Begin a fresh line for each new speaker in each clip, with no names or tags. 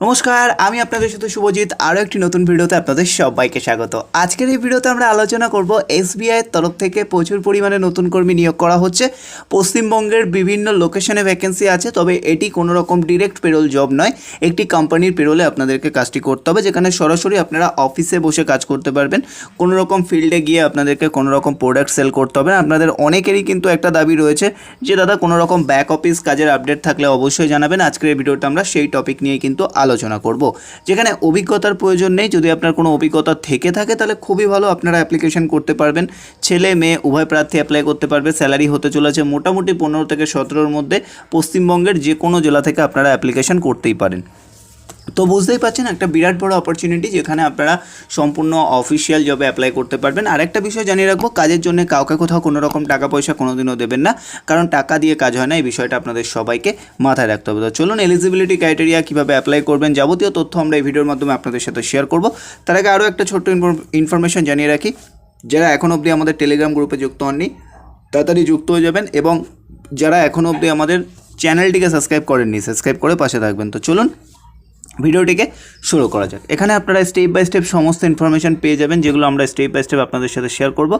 নমস্কার, আমি আপনাদের সাথে শুভজিৎ, আরও একটি নতুন ভিডিওতে আপনাদের সবাইকে স্বাগত। আজকের এই ভিডিওতে আমরা আলোচনা করব এসবিআইয়ের তরফ থেকে প্রচুর পরিমাণে নতুন কর্মী নিয়োগ করা হচ্ছে। পশ্চিমবঙ্গের বিভিন্ন লোকেশনে ভ্যাকেন্সি আছে, তবে এটি কোনো রকম ডিরেক্ট পেরোল জব নয়। একটি কোম্পানির পেরোলে আপনাদেরকে কাজটি করতে হবে, যেখানে সরাসরি আপনারা অফিসে বসে কাজ করতে পারবেন। কোনো রকম ফিল্ডে গিয়ে আপনাদেরকে কোনো রকম প্রোডাক্ট সেল করতে হবে আপনাদের অনেকেরই কিন্তু একটা দাবি রয়েছে যে, দাদা, কোনো রকম ব্যাক অফিস কাজের আপডেট থাকলে অবশ্যই জানাবেন। আজকের এই ভিডিওটা আমরা সেই টপিক নিয়ে কিন্তু আলোচনা করব। যেখানে অভিজ্ঞতার প্রয়োজন নেই, যদি আপনার কোনো অভিজ্ঞতা থেকে থাকে, তাহলে খুবই ভালো আপনারা অ্যাপ্লিকেশন করতে পারবেন। ছেলে, মেয়ে, উভয় প্রার্থী অ্যাপ্লাই করতে পারবে। স্যালারি হতে চলেছে মোটামুটি পনেরো থেকে সতেরোর মধ্যে পশ্চিমবঙ্গের যে কোনো জেলা থেকে আপনারা অ্যাপ্লিকেশন করতেই পারেন। তো বুঝতেই পারছেন, একটা বিরাট বড় অপরচুনিটি যেখানে আপনারা সম্পূর্ণ অফিসিয়াল জবে অ্যাপ্লাই করতে পারবেন। আর একটা বিষয় জানিয়ে রাখব, কাজের জন্য কাউকে কোথাও কোনো রকম টাকা পয়সা কোনোদিনও দেবেন না, কারণ টাকা দিয়ে কাজ হয় না, এই বিষয়টা আপনাদের সবাইকে মাথায় রাখতে হবে। তো চলুন এলিজিবিলিটি ক্রাইটেরিয়া কীভাবে অ্যাপ্লাই করবেন, যাবতীয় তথ্য আমরা এই ভিডিওর মাধ্যমে আপনাদের সাথে শেয়ার করব। তার আগে আরও একটা ছোট্ট ইনফরমেশন জানিয়ে রাখি, যারা এখন অবধি আমাদের টেলিগ্রাম গ্রুপে যুক্ত হননি, তাড়াতাড়ি যুক্ত হয়ে যাবেন এবং যারা এখন অবধি আমাদের চ্যানেলটিকে সাবস্ক্রাইব করেননি সাবস্ক্রাইব করে পাশে থাকবেন। তো চলুন ভিডিওটিকে শুরু করা যাক। এখানে আপনারা স্টেপ বাই স্টেপ সমস্ত ইনফরমেশন পেয়ে যাবেন, যেগুলো আমরা স্টেপ বাই স্টেপ আপনাদের সাথে শেয়ার করব।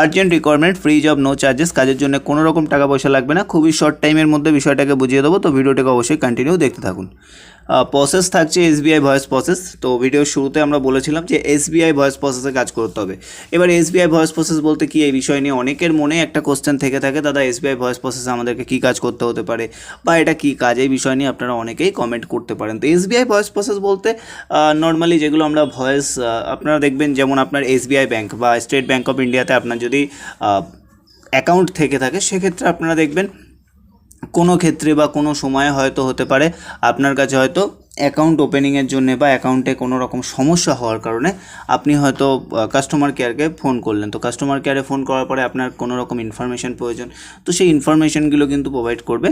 Urgent requirement free job no charges কাজের জন্য কোনো রকম টাকা পয়সা লাগবে না। খুবই শর্ট টাইমের মধ্যে বিষয়টাকে বুঝিয়ে দেবো, তো ভিডিওটিকে অবশ্যই কন্টিনিউ দেখতে থাকুন। প্রসেস থাকছে এসবিআই ভয়েস প্রসেস তো ভিডিওর শুরুতে আমরা বলেছিলাম যে এসবিআই ভয়েস প্রসেসে কাজ করতে হবে। এবার এসবিআই ভয়েস প্রসেস বলতে কি এই বিষয় নিয়ে অনেকের মনে একটা কোশ্চেন থেকে থাকে, দাদা এসবিআই ভয়েস প্রসেসে আমাদেরকে কী কাজ করতে হতে পারে? বা এটা কী কাজ? এই বিষয় নিয়ে আপনারা অনেকেই কমেন্ট করতে পারেন। তো এসবিআই ভয়েস প্রসেস বলতে নর্মালি যেগুলো আমরা ভয়েস আপনারা দেখবেন যেমন আপনার এসবিআই ব্যাংক বা স্টেট ব্যাংক অফ ইন্ডিয়াতে আপনার যদি অ্যাকাউন্ট থেকে থাকে, সেক্ষেত্রে আপনারা দেখবেন কোনো ক্ষেত্রে বা কোনো সময়ে হয়তো হতে পারে আপনার কাছে হয়তো অ্যাকাউন্ট ওপেনিংয়ের জন্যে বা অ্যাকাউন্টে কোনো রকম সমস্যা হওয়ার কারণে আপনি হয়তো কাস্টমার কেয়ারকে ফোন করলেন। তো কাস্টমার কেয়ারে ফোন করার পরে আপনার কোনো রকম ইনফরমেশান প্রয়োজন। তো সেই ইনফরমেশানগুলো কিন্তু প্রোভাইড করবে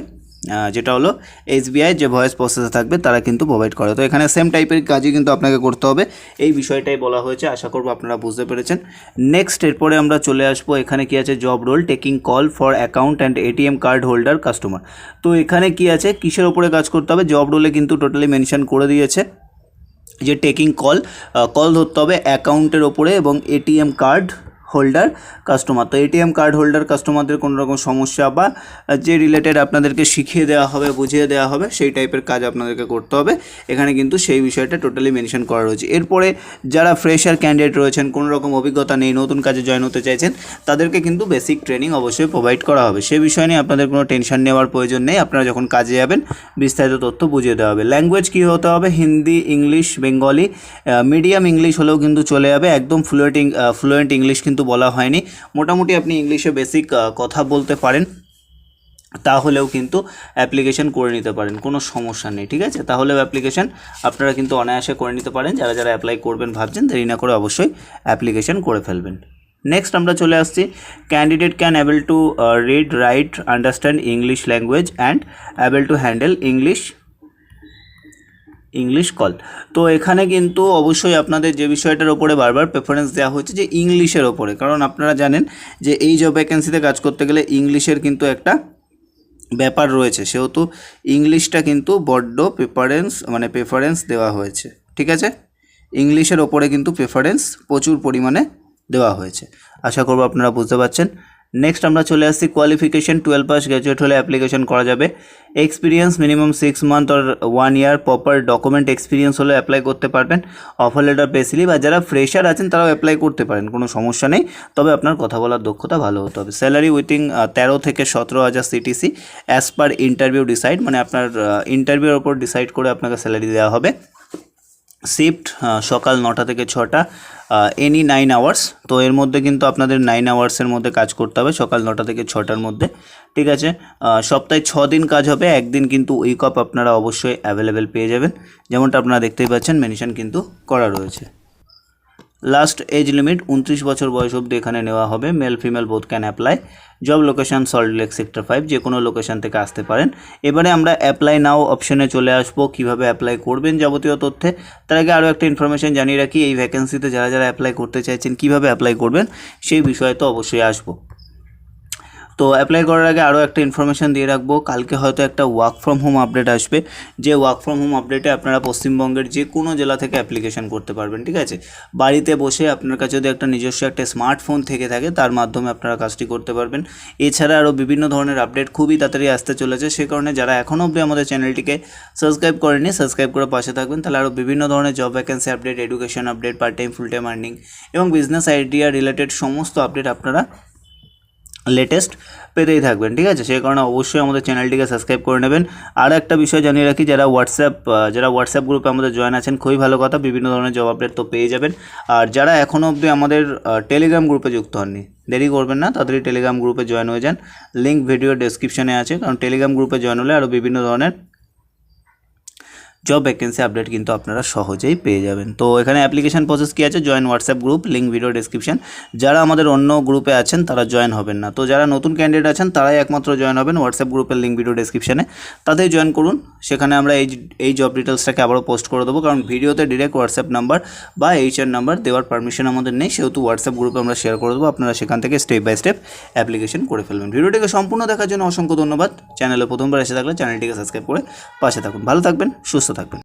যেটা হলো এসবিআই, যে ভয়েস প্রসেসে থাকবে, তারা কিন্তু প্রোভাইড করে। তো এখানে সেম টাইপের কাজই কিন্তু আপনাকে করতে হবে। এই বিষয়টাই বলা হয়েছে, আশা করব আপনারা বুঝতে পেরেছেন। নেক্সট এরপরে আমরা চলে আসব, এখানে কি আছে? Job role taking call for account and ATM card holder customer তো এখানে কি আছে? কিসের ওপরে কাজ করতে হবে? জব রোলে কিন্তু টোটালি মেনশন করে দিয়েছে যে টেকিং কল কল ধরতে হবে অ্যাকাউন্টের ওপরে এবং এটিএম কার্ড হোল্ডার কাস্টমার তো এটিএম কার্ড হোল্ডার কাস্টমারদের কোনো রকম সমস্যা বা যে রিলেটেড আপনাদেরকে শিখিয়ে দেওয়া হবে, বুঝিয়ে দেওয়া হবে, সেই টাইপের কাজ আপনাদেরকে করতে হবে। এখানে কিন্তু সেই বিষয়টা টোটালি মেনশন করা রয়েছে। এরপরে যারা ফ্রেশার ক্যান্ডিডেট রয়েছেন, কোনো রকম অভিজ্ঞতা নেই, নতুন কাজে জয়েন হতে চাইছেন, তাদেরকে কিন্তু বেসিক ট্রেনিং অবশ্যই প্রোভাইড করা হবে। সে বিষয় নিয়ে আপনাদের কোনো টেনশন নেওয়ার প্রয়োজন নেই। আপনারা যখন কাজে যাবেন, বিস্তারিত তথ্য বুঝিয়ে দেওয়া হবে। ল্যাঙ্গুয়েজ কী হতে হবে? Hindi English Bengali medium English হলেও কিন্তু চলে যাবে। একদম ফ্লুয়েন্ট ফ্লুয়েন্ট ইংলিশ কিন্তু বলা হয়নি। মোটামুটি আপনি ইংলিশে বেসিক কথা বলতে পারেন, তাহলেও কিন্তু অ্যাপ্লিকেশন করে নিতে পারেন, কোনো সমস্যা নেই, ঠিক আছে? তাহলেও অ্যাপ্লিকেশন আপনারা কিন্তু অনায়াসে করে নিতে পারেন। যারা যারা অ্যাপ্লাই করবেন ভাবছেন, দেরি না করে অবশ্যই অ্যাপ্লিকেশন করে ফেলবেন। নেক্সট আমরা চলে আসছি। Candidate can able to read write understand English language and able to handle English English call তো এখানে কিন্তু অবশ্যই আপনাদের যে বিষয়টার ওপরে বারবার প্রেফারেন্স দেওয়া হচ্ছে যে ইংলিশের ওপরে। কারণ আপনারা জানেন যে এই জব ভ্যাকেন্সিতে কাজ করতে গেলে ইংলিশের কিন্তু একটা ব্যাপার রয়েছে। সেহেতু ইংলিশটা কিন্তু বড্ড প্রেফারেন্স মানে প্রেফারেন্স দেওয়া হয়েছে। ঠিক আছে? ইংলিশের ওপরে কিন্তু প্রেফারেন্স প্রচুর পরিমাণে দেওয়া হয়েছে। আশা করব আপনারা বুঝতে পারছেন। নেক্সট আমরা চলে আসছি কোয়ালিফিকেশন টুয়েলভ পাস গ্র্যাজুয়েট হলে অ্যাপ্লিকেশন করা যাবে। Experience minimum six month or one year proper document experience হলে অ্যাপ্লাই করতে পারবেন। অফার লেটার পেসিলি বা যারা ফ্রেশার আছেন তারাও অ্যাপ্লাই করতে পারেন, কোনো সমস্যা নেই। তবে আপনার কথা বলার দক্ষতা ভালো হতে হবে। স্যালারি উইথিং তেরো থেকে সতেরো হাজার CTC as per interview decide মানে আপনার ইন্টারভিউর ওপর ডিসাইড করে আপনাকে স্যালারি দেওয়া হবে। শিফট সকাল নটা থেকে ছটা এনি নাইন আওয়ার্স তো এর মধ্যে কিন্তু আপনাদের নাইন আওয়ার্সের মধ্যে কাজ করতে হবে সকাল নটা থেকে ছটার মধ্যে। ঠিক আছে? সপ্তাহে ছ দিন কাজ হবে, একদিন কিন্তু উইক অফ আপনারা অবশ্যই অ্যাভেলেবেল পেয়ে যাবেন। যেমনটা আপনারা দেখতেই পাচ্ছেন মেনশন কিন্তু করা রয়েছে। লাস্ট এজ লিমিট উনত্রিশ বছর বয়স অবধি এখানে নেওয়া হবে। Male female both can apply job location Salt Lake sector five যে কোনো লোকেশন থেকে আসতে পারেন। এবারে আমরা অ্যাপ্লাই নাও অপশনে চলে আসব। কীভাবে অ্যাপ্লাই করবেন যাবতীয় তথ্যে? তার আগে আরও একটা ইনফরমেশন জানিয়ে রাখি, এই ভ্যাকেন্সিতে যারা যারা অ্যাপ্লাই করতে চাইছেন, কীভাবে অ্যাপ্লাই করবেন, সেই বিষয়ে তো অবশ্যই আসব। তো অ্যাপ্লাই করার আগে আরও একটা ইনফরমেশান দিয়ে রাখব। কালকে হয়তো একটা ওয়ার্ক ফ্রম হোম আপডেট আসবে। যে ওয়ার্ক ফ্রম হোম আপডেটে আপনারা পশ্চিমবঙ্গের যে কোনো জেলা থেকে অ্যাপ্লিকেশন করতে পারবেন, ঠিক আছে? বাড়িতে বসে আপনার কাছে যদি একটা নিজস্ব একটা স্মার্টফোন থেকে থাকে, তার মাধ্যমে আপনারা কাজটি করতে পারবেন। এছাড়া আরও বিভিন্ন ধরনের আপডেট খুবই তাড়াতাড়ি আসতে চলেছে। সে কারণে যারা এখনও অবধি আমাদের চ্যানেলটিকে সাবস্ক্রাইব করেনি সাবস্ক্রাইব করে পাশে থাকবেন। তাহলে আরও বিভিন্ন ধরনের job vacancy update education update part time full time earning এবং বিজনেস আইডিয়া রিলেটেড সমস্ত আপডেট আপনারা লেটেস্ট পেতেই থাকবেন, ঠিক আছে? সেই কারণে অবশ্যই আমাদের চ্যানেলটিকে সাবস্ক্রাইব করে নেবেন। আর একটা বিষয় জানিয়ে রাখি, যারা হোয়াটসঅ্যাপ যারা হোয়াটসঅ্যাপ গ্রুপে আমাদের জয়েন আছেন, খুবই ভালো কথা, বিভিন্ন ধরনের জব আপডেট তো পেয়ে যাবেন। আর যারা এখনও অবধি আমাদের টেলিগ্রাম গ্রুপে যুক্ত হননি, দেরি করবেন না, তাড়াতাড়ি টেলিগ্রাম গ্রুপে জয়েন হয়ে যান। লিঙ্ক ভিডিও ডেসক্রিপশনে আছে, কারণ টেলিগ্রাম গ্রুপে জয়েন হলে আরও বিভিন্ন ধরনের জব ভ্যাকেন্সি আপডেট কিন্তু আপনারা সহজেই পেয়ে যাবেন। তো এখানে অ্যাপ্লিকেশন প্রসেস কী আছে? Join WhatsApp group link video description যারা আমাদের অন্য গ্রুপে আছেন, তারা জয়েন হবেন না। তো যারা নতুন ক্যান্ডিডেট আছেন, তারাই একমাত্র জয়েন হবেন হোয়াটসঅ্যাপ গ্রুপের লিঙ্ক ভিডিও ডেসক্রিপশনে তাদের জয়েন করুন। সেখানে আমরা এই এই জব ডিটেলসটাকে আবারও পোস্ট করে দেবো। কারণ ভিডিওতে ডিরেক্ট হোয়াটসঅ্যাপ নাম্বার বা এইচআর নাম্বার দেওয়ার পারমিশন আমাদের নেই। সেহেতু হোয়াটসঅ্যাপ গ্রুপে আমরা শেয়ার করে দেবো। আপনারা সেখান থেকে স্টেপ বাই স্টেপ অ্যাপ্লিকেশন করে ফেলবেন। ভিডিওটিকে সম্পূর্ণ দেখার জন্য অসংখ্য ধন্যবাদ। চ্যানেলে প্রথমবার এসে থাকলে চ্যানেলটিকে সাবস্ক্রাইব করে পাশে থাকুন। ভালো থাকবেন, সুস্থ থাকবেন।